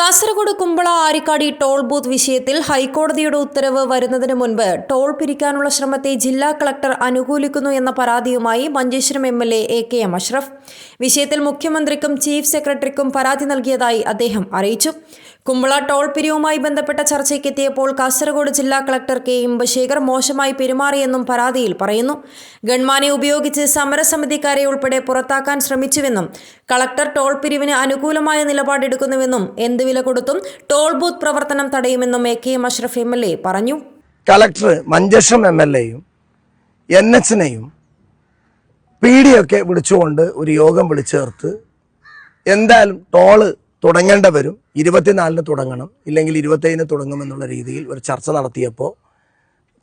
Kasaragod Kumbla Arikkady toll booth വിഷയത്തിൽ ഹൈക്കോടതിയുടെ ഉത്തരവ് വരുന്നതിന് മുൻപ് ടോൾ പിരിക്കാനുള്ള ശ്രമത്തെ ജില്ലാ കളക്ടർ അനുകൂലിക്കുന്നു എന്ന പരാതിയുമായി Manjeshwaram M L A K M Ashraf. വിഷയത്തിൽ മുഖ്യമന്ത്രിക്കും ചീഫ് സെക്രട്ടറിക്കും പരാതി നൽകിയതായി അദ്ദേഹം അറിയിച്ചു. കുമ്പള ടോൾ പിരിവുമായി ബന്ധപ്പെട്ട ചർച്ചയ്ക്കെത്തിയപ്പോൾ കാസർഗോഡ് ജില്ലാ കളക്ടർ കെ ബഷീർ മോശമായി പെരുമാറിയെന്നും പരാതിയിൽ പറയുന്നു. ഗൺമാനെ ഉപയോഗിച്ച് സമരസമിതിക്കാരെ ഉൾപ്പെടെ പുറത്താക്കാൻ ശ്രമിച്ചുവെന്നും കളക്ടർ ടോൾ പിരിവിന് അനുകൂലമായ നിലപാടെടുക്കുന്നുവെന്നും എന്ത് വില കൊടുത്തും ടോൾ ബൂത്ത് പ്രവർത്തനം തടയുമെന്നും A K M Ashraf M L A പറഞ്ഞു. കളക്ടർ മഞ്ചേശ്വരം എം എൽ എയും എൻ എച്ചിനെയും പി ഡി ഒക്കെ വിളിച്ചുകൊണ്ട് ഒരു യോഗം വിളിച്ചു ചേർത്ത് എന്തായാലും ടോൾ തുടങ്ങേണ്ടവരും ഇരുപത്തിനാലിന് തുടങ്ങണം. ഇല്ലെങ്കിൽ ഇരുപത്തേഴിന് തുടങ്ങുമെന്നുള്ള രീതിയിൽ ഒരു ചർച്ച നടത്തിയപ്പോൾ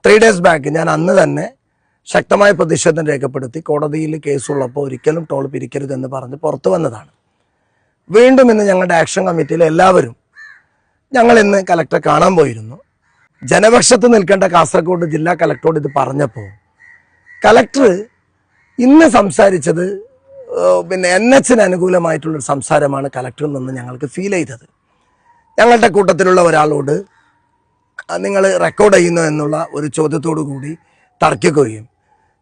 ത്രീ ഡേയ്സ് ബാക്ക് ഞാൻ അന്ന് തന്നെ ശക്തമായ പ്രതിഷേധം രേഖപ്പെടുത്തി കോടതിയിൽ കേസുള്ളപ്പോൾ ഒരിക്കലും ടോൾ പിരിക്കരുതെന്ന് പറഞ്ഞ് പുറത്തു വന്നതാണ്. വീണ്ടും ഇന്ന് ഞങ്ങളുടെ ആക്ഷൻ കമ്മിറ്റിയിൽ എല്ലാവരും ഞങ്ങൾ ഇന്ന് കലക്ടറെ കാണാൻ പോയിരുന്നു. ജനപക്ഷത്ത് നിൽക്കേണ്ട കാസർഗോഡ് ജില്ലാ കലക്ടറോട് ഇത് പറഞ്ഞപ്പോൾ കലക്ടർ ഇന്ന് സംസാരിച്ചത് പിന്നെ എൻ എച്ചിന് അനുകൂലമായിട്ടുള്ളൊരു സംസാരമാണ് കലക്ടറിൽ നിന്ന് ഞങ്ങൾക്ക് ഫീൽ ചെയ്തത്. ഞങ്ങളുടെ കൂട്ടത്തിലുള്ള ഒരാളോട് നിങ്ങൾ റെക്കോർഡ് ചെയ്യുന്നു എന്നുള്ള ഒരു ചോദ്യത്തോടു കൂടി തർക്കിക്കുകയും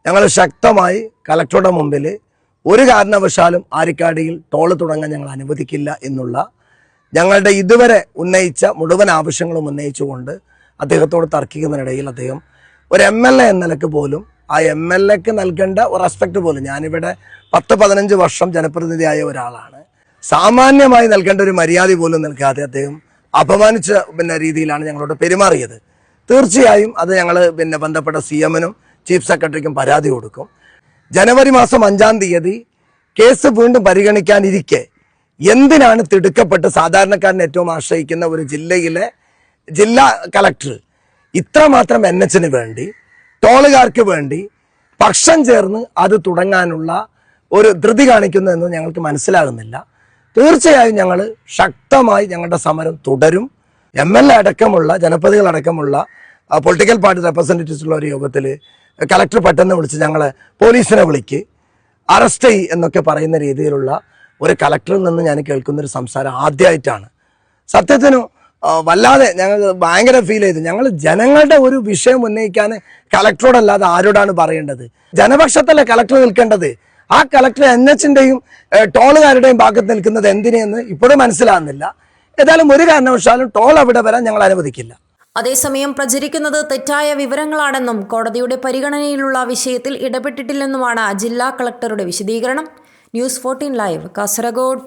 ഞങ്ങൾ ശക്തമായി കലക്ടറുടെ മുമ്പിൽ ഒരു കാരണവശാലും ആരിക്കാടിയിൽ ടോൾ തുടങ്ങാൻ ഞങ്ങൾ അനുവദിക്കില്ല എന്നുള്ള ഞങ്ങളുടെ ഇതുവരെ ഉന്നയിച്ച മുഴുവൻ ആവശ്യങ്ങളും ഉന്നയിച്ചുകൊണ്ട് അദ്ദേഹത്തോട് തർക്കിക്കുന്നതിനിടയിൽ അദ്ദേഹം ഒരു എം എൽ എ എന്ന നിലയ്ക്ക് പോലും ആ എം എൽ എക്ക് നൽകേണ്ട റെസ്പെക്ട് പോലും. ഞാനിവിടെ പത്ത് പതിനഞ്ച് വർഷം ജനപ്രതിനിധിയായ ഒരാളാണ്. സാമാന്യമായി നൽകേണ്ട ഒരു മര്യാദ പോലും നൽകാതെ അദ്ദേഹം അപമാനിച്ച പിന്നെ രീതിയിലാണ് ഞങ്ങളോട് പെരുമാറിയത്. തീർച്ചയായും അത് ഞങ്ങൾ പിന്നെ ബന്ധപ്പെട്ട സി എമ്മിനും ചീഫ് സെക്രട്ടറിക്കും പരാതി കൊടുക്കും. ജനുവരി മാസം അഞ്ചാം തീയതി കേസ് വീണ്ടും പരിഗണിക്കാനിരിക്കെ എന്തിനാണ് തിടുക്കപ്പെട്ട് സാധാരണക്കാരനെ ഏറ്റവും ആശ്രയിക്കുന്ന ഒരു ജില്ലയിലെ ജില്ലാ കളക്ടർ ഇത്രമാത്രം എൻ എച്ചിന് വേണ്ടി ടോളുകാർക്ക് വേണ്ടി പക്ഷം ചേർന്ന് അത് തുടങ്ങാനുള്ള ഒരു ധൃതി കാണിക്കുന്നു എന്ന് ഞങ്ങൾക്ക് മനസ്സിലാകുന്നില്ല. തീർച്ചയായും ഞങ്ങൾ ശക്തമായി ഞങ്ങളുടെ സമരം തുടരും. എം എൽ എ അടക്കമുള്ള ജനപ്രതികളടക്കമുള്ള പൊളിറ്റിക്കൽ പാർട്ടി റെപ്രസെന്റേറ്റീവ്സ് ഉള്ള ഒരു യോഗത്തിൽ കളക്ടർ പെട്ടെന്ന് വിളിച്ച് ഞങ്ങളെ പോലീസിനെ വിളിക്ക് അറസ്റ്റ് ചെയ് എന്നൊക്കെ പറയുന്ന രീതിയിലുള്ള ഒരു കളക്ടറിൽ നിന്ന് ഞാൻ കേൾക്കുന്നൊരു സംസാരം ആദ്യമായിട്ടാണ് സത്യത്തിനും വല്ലാതെ ഞങ്ങൾ ഭയങ്കര ഫീൽ ചെയ്തു. ഞങ്ങൾ ജനങ്ങളുടെ ഒരു വിഷയം ഉന്നയിക്കാൻ കളക്ടറോടല്ലാതെ ആരോടാണ് പറയേണ്ടത്? ജനപക്ഷത്തല്ല കളക്ടർ നിൽക്കേണ്ടത്? ആ കളക്ടർ എൻ എച്ചിന്റെയും ടോളുകാരുടെയും ഭാഗത്ത് നിൽക്കുന്നത് എന്തിനെന്ന് ഇപ്പോഴും മനസ്സിലാകുന്നില്ല. ഏതായാലും ഒരു കാരണവശാലും ടോൾ അവിടെ വരാൻ ഞങ്ങൾ അനുവദിക്കില്ല. അതേസമയം പ്രചരിക്കുന്നത് തെറ്റായ വിവരങ്ങളാണെന്നും കോടതിയുടെ പരിഗണനയിലുള്ള വിഷയത്തിൽ ഇടപെട്ടിട്ടില്ലെന്നുമാണ് ജില്ലാ കളക്ടറുടെ വിശദീകരണം. News fourteen live Kasaragod.